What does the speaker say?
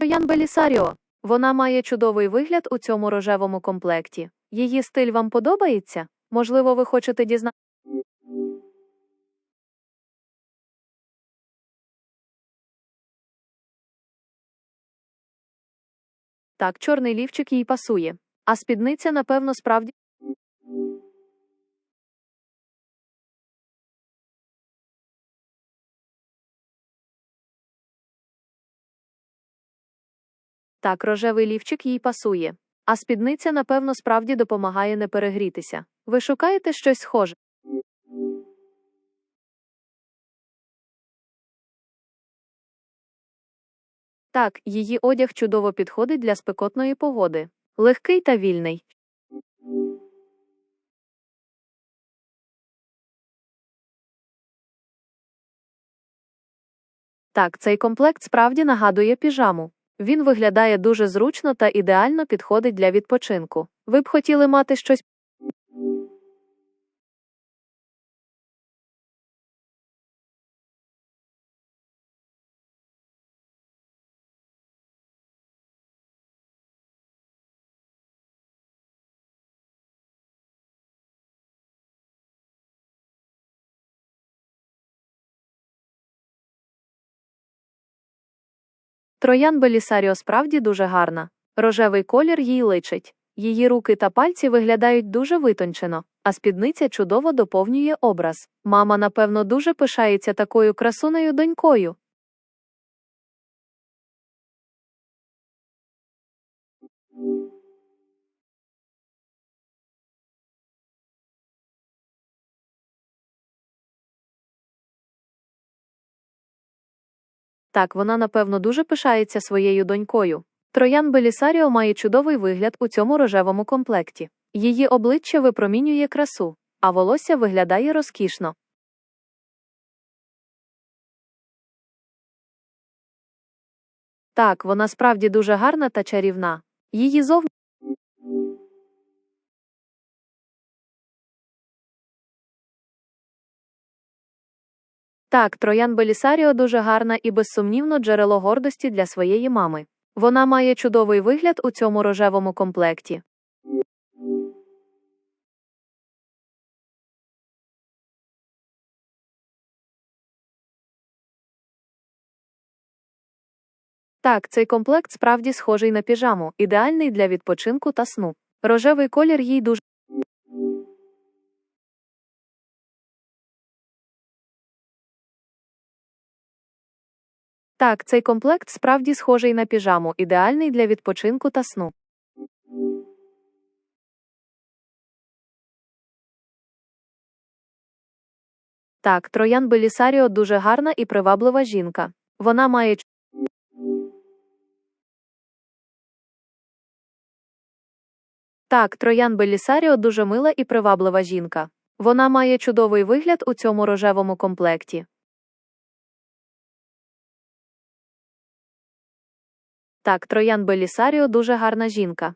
Троян Белісаріо. Вона має чудовий вигляд у цьому рожевому комплекті. Її стиль вам подобається? Можливо, ви хочете дізнатися. Так, чорний лівчик їй пасує. А спідниця, напевно, справді. Так, рожевий лівчик їй пасує. А спідниця, напевно, справді допомагає не перегрітися. Ви шукаєте щось схоже. Так, її одяг чудово підходить для спекотної погоди. Легкий та вільний. Так, цей комплект справді нагадує піжаму. Він виглядає дуже зручно та ідеально підходить для відпочинку. Ви б хотіли мати щось. Троян Белісаріо справді дуже гарна. Рожевий колір їй личить. Її руки та пальці виглядають дуже витончено, а спідниця чудово доповнює образ. Мама, напевно, дуже пишається такою красунею донькою. Так, вона, напевно, дуже пишається своєю донькою. Троян Белісаріо має чудовий вигляд у цьому рожевому комплекті. Її обличчя випромінює красу, а волосся виглядає розкішно. Так, вона справді дуже гарна та чарівна. Її зовні. Так, Троян Белісаріо дуже гарна і безсумнівно джерело гордості для своєї мами. Вона має чудовий вигляд у цьому рожевому комплекті. Так, цей комплект справді схожий на піжаму, ідеальний для відпочинку та сну. Рожевий колір їй дуже. Так, цей комплект справді схожий на піжаму, ідеальний для відпочинку та сну. Так, Троян Белісаріо дуже гарна і приваблива жінка. Вона має Так, Троян Белісаріо дуже мила і приваблива жінка. Вона має чудовий вигляд у цьому рожевому комплекті. Так, Троян Белісаріо дуже гарна жінка.